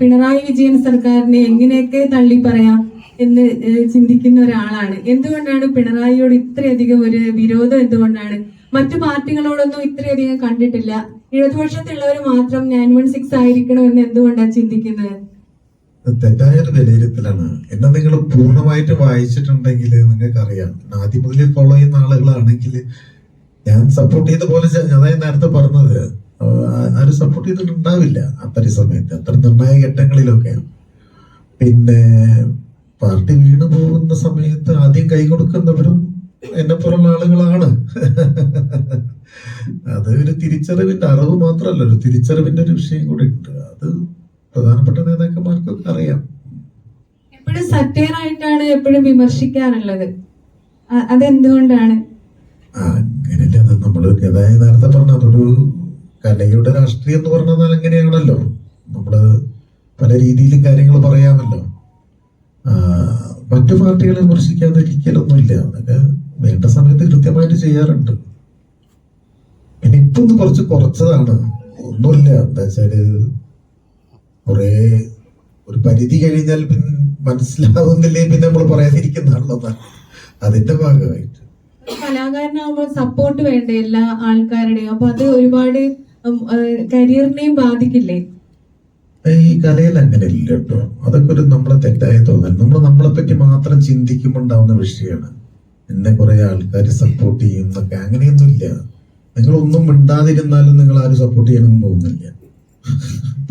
പിണറായി വിജയൻ സർക്കാരിനെ എങ്ങനെയൊക്കെ തള്ളി പറയാം എന്ന് ചിന്തിക്കുന്ന ഒരാളാണ്. എന്തുകൊണ്ടാണ് പിണറായിയോട് ഇത്രയധികം ഒരു വിരോധം? എന്തുകൊണ്ടാണ്? മറ്റു പാർട്ടികളോടൊന്നും ഇത്രയധികം കണ്ടിട്ടില്ല. ഇടതുപക്ഷത്തുള്ളവർ മാത്രം നയൻ വൺ സിക്സ് ആയിരിക്കണം എന്ന് എന്തുകൊണ്ടാണ് ചിന്തിക്കുന്നത്? തെറ്റായ തെറ്റായൊരു വിലയിരുത്തലാണ്. എന്നെ നിങ്ങൾ പൂർണമായിട്ട് വായിച്ചിട്ടുണ്ടെങ്കിൽ നിങ്ങൾക്ക് അറിയാം ആദ്യം മുതൽ ഫോളോ ചെയ്യുന്ന ആളുകളാണെങ്കിൽ ഞാൻ സപ്പോർട്ട് ചെയ്ത പോലെ അതായത് നേരത്തെ പറഞ്ഞത് ആരും സപ്പോർട്ട് ചെയ്തിട്ടുണ്ടാവില്ല അത്തരം സമയത്ത് അത്ര നിർണായക ഘട്ടങ്ങളിലൊക്കെ. പിന്നെ പാർട്ടി വീണു പോകുന്ന സമയത്ത് ആദ്യം കൈ കൊടുക്കുന്നവരും എന്നെ പോലുള്ള ആളുകളാണ്. അത് ഒരു തിരിച്ചറിവിന്റെ അറിവ് മാത്രമല്ല ഒരു തിരിച്ചറിവിന്റെ ഒരു വിഷയം കൂടി ഉണ്ട്. അത് പ്രധാനപ്പെട്ട നേതാക്കന്മാർക്കൊക്കെ അറിയാം. എപ്പോഴും സത്യനായിട്ടാണ് എപ്പോഴും വിമർശിക്കാറുള്ളത് അതെന്തുകൊണ്ടാണ്? അങ്ങനെയല്ലേ അങ്ങനെയല്ല അത് അതായത് നേരത്തെ പറഞ്ഞ അതൊരു കലയുടെ രാഷ്ട്രീയം എന്ന് പറഞ്ഞാൽ അങ്ങനെയാണല്ലോ. നമ്മൾ പല രീതിയിലും കാര്യങ്ങൾ പറയാമല്ലോ. മറ്റു പാർട്ടികളെ വിമർശിക്കാതെ ഒരിക്കലൊന്നുമില്ല. അതൊക്കെ വേണ്ട സമയത്ത് കൃത്യമായിട്ട് ചെയ്യാറുണ്ട്. പിന്നെ ഇപ്പൊ ഒന്ന് കുറച്ച് കുറച്ചതാണ്. ഒന്നുമില്ല. എന്താ വെച്ചാൽ കുറേ ഒരു പരിധി കഴിഞ്ഞാൽ പിന്നെ മനസ്സിലാവുന്നില്ലേ പിന്നെ നമ്മൾ പറയാതിരിക്കുന്നതാണല്ലോ അതിന്റെ ഭാഗമായിട്ട്. കലാകാരനാകുമ്പോൾ സപ്പോർട്ട് വേണ്ട എല്ലാ ആൾക്കാരുടെയും? അപ്പൊ അത് ഒരുപാട് കരിയറിനെയും ബാധിക്കില്ലേ? ഈ കലയിൽ അങ്ങനെ ഇല്ല കേട്ടോ. അതൊക്കെ ഒരു നമ്മളെ തെറ്റായ തോന്നൽ നമ്മൾ നമ്മളെ പറ്റി മാത്രം ചിന്തിക്കുമ്പോൾ ഉണ്ടാവുന്ന വിഷയമാണ് എന്നെ കുറെ ആൾക്കാർ സപ്പോർട്ട് ചെയ്യും എന്നൊക്കെ. അങ്ങനെയൊന്നും ഇല്ല നിങ്ങൾ ഒന്നും മിണ്ടാതിരുന്നാലും നിങ്ങൾ ആരും സപ്പോർട്ട് ചെയ്യണമെന്ന് തോന്നുന്നില്ല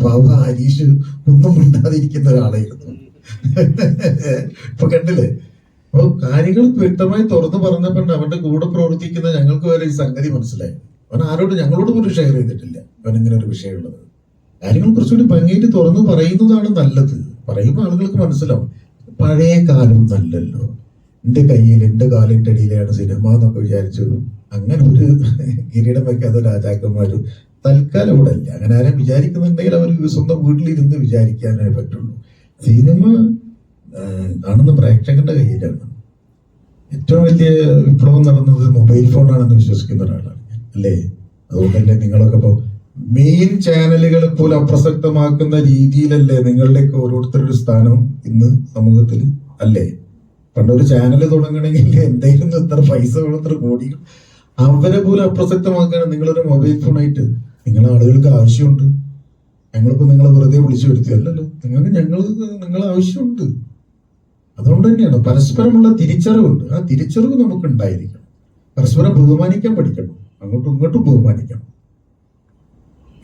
പാവ ഹരീഷ് ഒന്നും മിണ്ടാതിരിക്കുന്ന ഒരാളായിരുന്നു. ഇപ്പൊ കണ്ടില്ലേ? അപ്പൊ കാര്യങ്ങൾ വ്യക്തമായി തുറന്നു പറഞ്ഞപ്പോൾ അവന്റെ കൂടെ പ്രവർത്തിക്കുന്ന ഞങ്ങൾക്ക് വരെ ഈ സംഗതി മനസ്സിലായി അവൻ ആരോട് ഞങ്ങളോട് പോലും ഷെയർ ചെയ്തിട്ടില്ല. അവൻ ഇങ്ങനെ ഒരു വിഷയമുള്ളത് കാര്യങ്ങൾ കുറച്ചുകൂടി ഭംഗിയായിട്ട് തുറന്നു പറയുന്നതാണ് നല്ലത്. പറയുമ്പോൾ ആളുകൾക്ക് മനസ്സിലാവും. പഴയ കാലം നല്ലല്ലോ. എന്റെ കയ്യിൽ എന്റെ കാലിന്റെ അടിയിലാണ് സിനിമ എന്നൊക്കെ വിചാരിച്ചു. അങ്ങനെ ഒരു കിരീടം വയ്ക്കാത്ത രാജാക്കന്മാരും തൽക്കാലം ഇവിടെ ഇല്ല. അങ്ങനെ ആരും വിചാരിക്കുന്നുണ്ടെങ്കിൽ അവർ സ്വന്തം വീട്ടിലിരുന്ന് വിചാരിക്കാനേ പറ്റുള്ളൂ. സിനിമ കാണുന്ന പ്രേക്ഷകന്റെ കയ്യിലാണ്. ഏറ്റവും വലിയ വിപ്ലവം നടന്നത് മൊബൈൽ ഫോണാണെന്ന് വിശ്വസിക്കുന്ന ഒരാളാണ്. അല്ലേ? അതുകൊണ്ട് തന്നെ നിങ്ങളൊക്കെ ഇപ്പൊ മെയിൻ ചാനലുകൾ പോലും അപ്രസക്തമാക്കുന്ന രീതിയിലല്ലേ നിങ്ങളുടെയൊക്കെ ഓരോരുത്തരുടെ സ്ഥാനം ഇന്ന് സമൂഹത്തിൽ അല്ലേ? പണ്ടൊരു ചാനൽ തുടങ്ങണമെങ്കിൽ എന്തായിരുന്നു ഇത്ര പൈസ വേണം കോടികൾ അവരെ പോലും അപ്രസക്തമാക്കാൻ നിങ്ങളൊരു മൊബൈൽ ഫോണായിട്ട് നിങ്ങളെ ആളുകൾക്ക് ആവശ്യമുണ്ട്. ഞങ്ങളിപ്പോ നിങ്ങളെ വെറുതെ വിളിച്ചു വരുത്തി അല്ലല്ലോ നിങ്ങൾക്ക് ഞങ്ങൾ നിങ്ങൾ ആവശ്യമുണ്ട്. അതുകൊണ്ട് തന്നെയാണ് പരസ്പരമുള്ള തിരിച്ചറിവുണ്ട്. ആ തിരിച്ചറിവ് നമുക്ക് ഉണ്ടായിരിക്കണം. പരസ്പരം ബഹുമാനിക്കാൻ പഠിക്കണം. അങ്ങോട്ടും ഇങ്ങോട്ടും ബഹുമാനിക്കണം.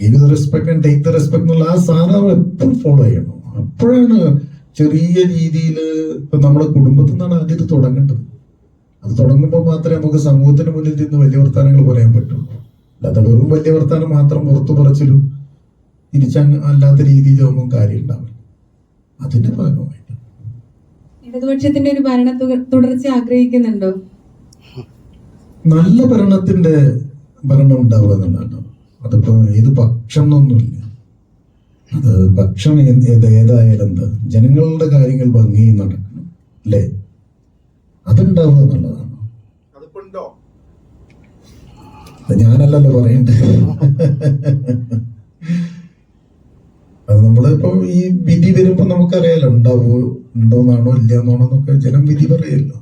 Give the respect and take the respect എന്നുള്ള ആ സാധനം എപ്പോഴും ഫോളോ ചെയ്യണം. അപ്പോഴാണ് ചെറിയ രീതിയിൽ ഇപ്പൊ നമ്മുടെ കുടുംബത്തിൽ നിന്നാണ് ആദ്യം ഇത് തുടങ്ങേണ്ടത്. അത് തുടങ്ങുമ്പോൾ മാത്രമേ നമുക്ക് സമൂഹത്തിന് മുന്നിൽ നിന്ന് വലിയ വർത്താനങ്ങൾ പറയാൻ പറ്റുള്ളൂ അല്ലാതെ വെറും വലിയ വർത്താനം മാത്രം പുറത്തു പറച്ചിലും തിരിച്ച അല്ലാത്ത രീതിയിലൊന്നും കാര്യം ഉണ്ടാവില്ല. അതിന്റെ ഭാഗമായിട്ട്. ഇടതുപക്ഷത്തിന്റെ ഒരു ഭരണ തുട- തുടർച്ച ആഗ്രഹിക്കുന്നുണ്ടോ? നല്ല ഭരണത്തിന്റെ ഭരണം ഉണ്ടാവുക എന്നുള്ളതാണ്. അതിപ്പോ ഏത് പക്ഷം എന്നൊന്നുമില്ല. അത് പക്ഷം ഏത് ഏത് ഏതായാലും എന്താ ജനങ്ങളുടെ കാര്യങ്ങൾ ഭംഗി നടക്കണം അല്ലേ? അതുണ്ടാവുക എന്നുള്ളതാണ്. ഞാനല്ലല്ലോ പറയണ്ടേ. അത് നമ്മളിപ്പോ ഈ വിധി വരുമ്പോ നമുക്കറിയാലോ ഉണ്ടാവോ ഉണ്ടോന്നാണോ ഇല്ല എന്നാണോ എന്നൊക്കെ ജനം വിധി പറയല്ലോ.